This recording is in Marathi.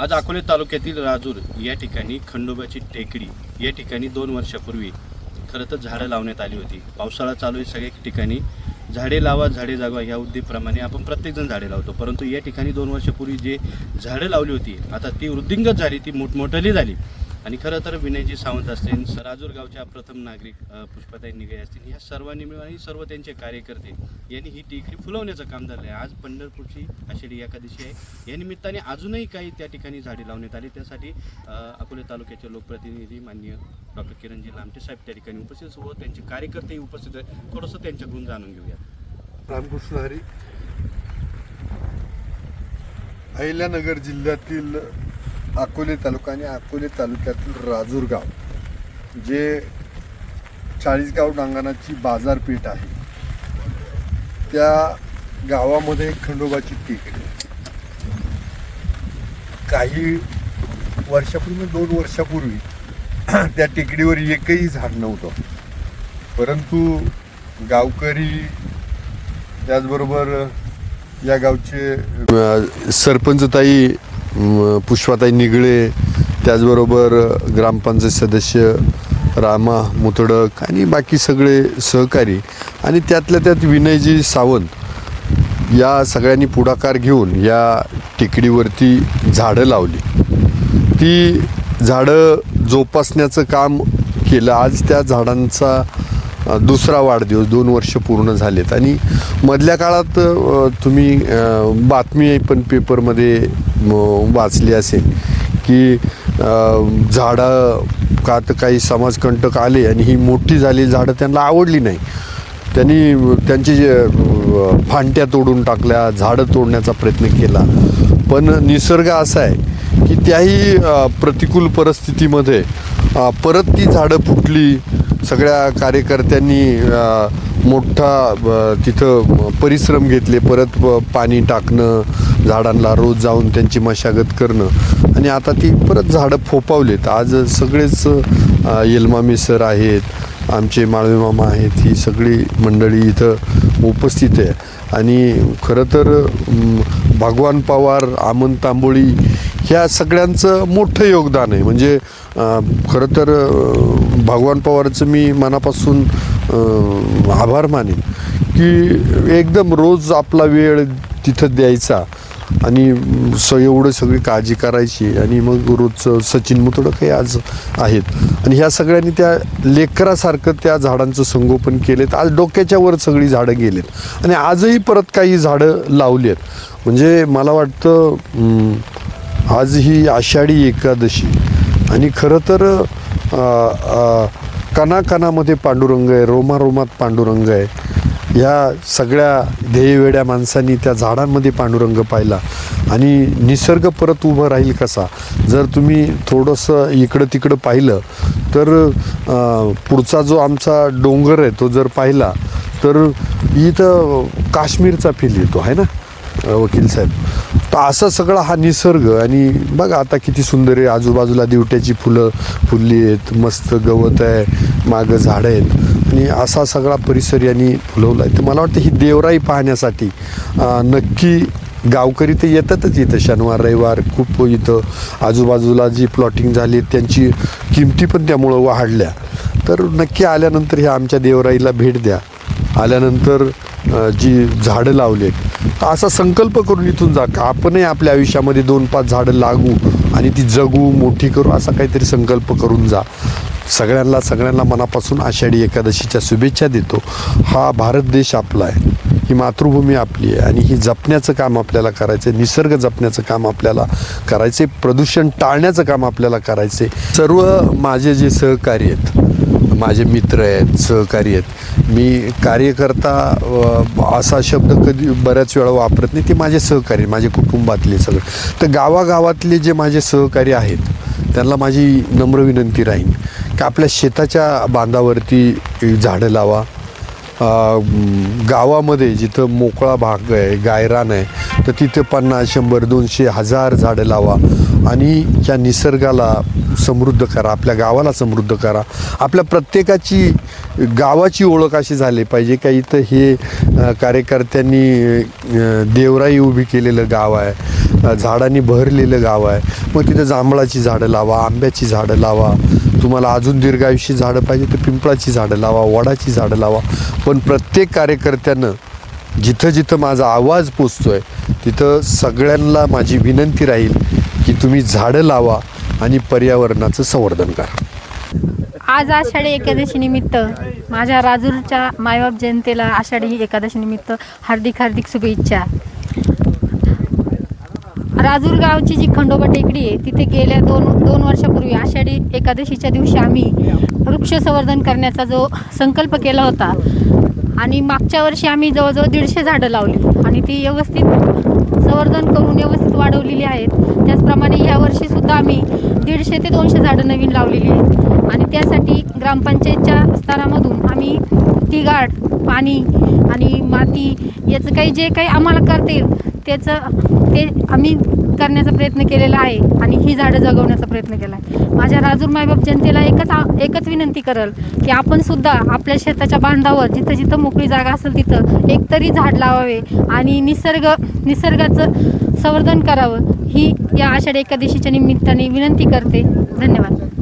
आज अकोले तालुक्यातील राजूर या ठिकाणी खंडोबाची टेकडी या ठिकाणी दोन वर्षापूर्वी खरं तर झाडं लावण्यात आली होती. पावसाळा चालू आहे सगळ्या ठिकाणी झाडे लावा झाडे जागवा या उद्दीप्रमाणे आपण प्रत्येकजण झाडे लावतो. परंतु या ठिकाणी दोन वर्षापूर्वी जे झाडं लावली होती आता ती वृद्धिंगत झाली ती मोठमोठाली झाली. आणि खरं तर विनयजी सावंत असतील राजूर गावच्या प्रथम नागरिक पुष्पाताई निगे असतील ह्या सर्वांनी मिळून आणि सर्व त्यांचे कार्यकर्ते यांनी ही टेकडी फुलवण्याचं काम झालं आहे आज पंढरपूरची आषाढी एकादशी आहे. या निमित्ताने अजूनही काही त्या ठिकाणी झाडे लावण्यात आली. त्यासाठी अकोले तालुक्याचे लोकप्रतिनिधी माननीय डॉक्टर किरणजी लामटे साहेब त्या ठिकाणी उपस्थित व त्यांचे कार्यकर्तेही उपस्थित आहेत थोडंसं त्यांच्याकडून जाणून घेऊया रामकृष्ण हरी. अहिल्यानगर जिल्ह्यातील अकोले तालुका आणि अकोले तालुक्यातील राजूर गाव जे चाळीसगाव डांगणाची बाजारपेठ आहे. त्या गावामध्ये खंडोबाची टेकडी काही वर्षापूर्वी दोन वर्षापूर्वी त्या टेकडीवर एकही झाड नव्हतं. परंतु गावकरी त्याचबरोबर या गावचे सरपंचताई पुष्पाताई निगळे त्याचबरोबर ग्रामपंचायत सदस्य रामा मुतडक आणि बाकी सगळे सहकारी आणि त्यातल्या त्यात विनयजी सावंत या सगळ्यांनी पुढाकार घेऊन या टेकडीवरती झाडं लावली. ती झाडं जोपासण्याचं काम केलं. आज त्या झाडांचा दुसरा वाढदिवस दोन वर्ष पूर्ण झालेत. आणि मधल्या काळात तुम्ही बातमी पण पेपरमध्ये वाचली असेल की झाडं का तर काही समाजकंटक आले आणि ही मोठी झाली झाडं त्यांना आवडली नाही. त्यांनी त्यांची जे, फांट्या तोडून टाकल्या झाडं तोडण्याचा प्रयत्न केला. पण निसर्ग असा आहे की त्याही प्रतिकूल परिस्थितीमध्ये परत ती झाडं फुटली सगळ्या कार्यकर्त्यांनी मोठा तिथं परिश्रम घेतले परत पाणी टाकणं झाडांना रोज जाऊन त्यांची मशागत करणं. आणि आता ती परत झाडं फोपावलेत. आज सगळेच येलमामी सर आहेत आमचे माळवे मामा आहेत ही सगळी मंडळी इथं उपस्थित आहे. आणि खरं तर भगवान पवार आमन तांबोळी ह्या सगळ्यांचं मोठं योगदान आहे. म्हणजे खरं तर भगवान पवारचं मी मनापासून आभार मानेन की एकदम रोज आपला वेळ तिथं द्यायचा आणि स एवढं सगळी काळजी करायची आणि मग रोजचं सचिन मुतडक काही आज आहेत. आणि ह्या सगळ्यांनी त्या लेकरासारखं त्या झाडांचं संगोपन केलेत. आज डोक्याच्या वर सगळी झाडं गेलेत. आणि आजही परत काही झाडं लावली आहेत म्हणजे मला वाटतं आज ही आषाढी एकादशी. आणि खरं तर कणाकणामध्ये पांडुरंग आहे रोमारोमात पांडुरंग आहे. या सगळ्या ध्येयवेड्या माणसांनी त्या झाडांमध्ये पांडुरंग पाहिला. आणि निसर्ग परत उभं राहील कसा? जर तुम्ही थोडंसं इकडं तिकडं पाहिलं तर पुढचा जो आमचा डोंगर आहे तो जर पाहिला तर इथं काश्मीरचा फील येतो आहे ना? वकील साहेब. तर असा सगळा हा निसर्ग आणि बघा आता किती सुंदर आहे. आजूबाजूला दिवट्याची फुलं फुलली आहेत मस्त गवत आहे मागं झाडं आहेत. आणि असा सगळा परिसर यांनी फुलवला आहे. तर मला वाटतं ही देवराई पाहण्यासाठी नक्की गावकरी तर येतातच इथं. शनिवार रविवार खूप इथं आजूबाजूला जी प्लॉटिंग झाली त्यांची किमती पण त्यामुळं वाढल्या. तर नक्की आल्यानंतर ह्या आमच्या देवराईला भेट द्या. आल्यानंतर जी झाडं लावली आहेत असा संकल्प करून इथून जा का आपणही आपल्या आयुष्यामध्ये दोन पाच झाडं लागू आणि ती जगू मोठी करू असा काहीतरी संकल्प करून जा. सगळ्यांना सगळ्यांना मनापासून आषाढी एकादशीच्या शुभेच्छा देतो. हा भारत देश आपला आहे. ही मातृभूमी आपली आहे आणि ही जपण्याचं काम आपल्याला करायचं आहे निसर्ग जपण्याचं काम आपल्याला करायचं आहे प्रदूषण टाळण्याचं काम आपल्याला करायचं आहे सर्व माझे जे सहकारी आहेत माझे मित्र आहेत सहकारी आहेत. मी कार्यकर्ता असा शब्द कधी बऱ्याच वेळा वापरत नाही ते माझे सहकारी माझे कुटुंबातले सगळं. तर गावागावातले जे माझे सहकारी आहेत त्यांना माझी नम्र विनंती राहील की आपल्या शेताच्या बांधावरती झाडं लावा. गावामध्ये जिथं मोकळा भाग आहे गायरान आहे तर तिथे पन्नास शंभर दोनशे हजार झाडं लावा. आणि या निसर्गाला समृद्ध करा आपल्या गावाला समृद्ध करा. आपल्या प्रत्येकाची गावाची ओळख अशी झाली पाहिजे का इथं हे कार्यकर्त्यांनी देवराई उभी केलेलं गाव आहे झाडांनी भरलेलं गाव आहे. मग तिथं जांभळाची झाडं लावा आंब्याची झाडं लावा. तुम्हाला अजून दीर्घायुषी झाडं पाहिजे तर पिंपळाची झाडं लावा वडाची झाडं लावा. पण प्रत्येक कार्यकर्त्यानं जिथं जिथं माझा आवाज पोचतो आहे तिथं सगळ्यांना माझी विनंती राहील की तुम्ही झाडं लावा आणि पर्यावरणाचं संवर्धन करा. आज आषाढी एकादशी निमित्त माझ्या राजूरच्या मायबाप जयंतीला आषाढी एकादशी निमित्त हार्दिक हार्दिक शुभेच्छा. राजूर गावची जी खंडोबा टेकडी आहे तिथे गेल्या दोन दोन वर्षापूर्वी आषाढी एकादशीच्या दिवशी आम्ही वृक्ष संवर्धन करण्याचा जो संकल्प केला होता. आणि मागच्या वर्षी आम्ही जवळजवळ दीडशे झाडं लावली आणि ती व्यवस्थित संवर्धन करून व्यवस्थित वाढवलेली आहेत. त्याचप्रमाणे ह्या वर्षीसुद्धा आम्ही दीडशे ते दोनशे झाडं नवीन लावलेली आहेत. आणि त्यासाठी ग्रामपंचायतच्या स्तरामधून आम्ही तिगाड पाणी आणि माती याचं काही जे काही आम्हाला करता येईल त्याचं ते आम्ही करण्याचा प्रयत्न केलेला आहे. आणि ही झाडं जगवण्याचा प्रयत्न केला आहे. माझ्या राजूर मायबाप जनतेला एकच एकच विनंती करल की आपण सुद्धा आपल्या शेताच्या बांधावर जिथं जिथं मोकळी जागा असेल तिथं एकतरी झाड लावावे आणि निसर्ग निसर्गाचं संवर्धन करावं. ही या आषाढी एकादशीच्या निमित्ताने विनंती करते. धन्यवाद.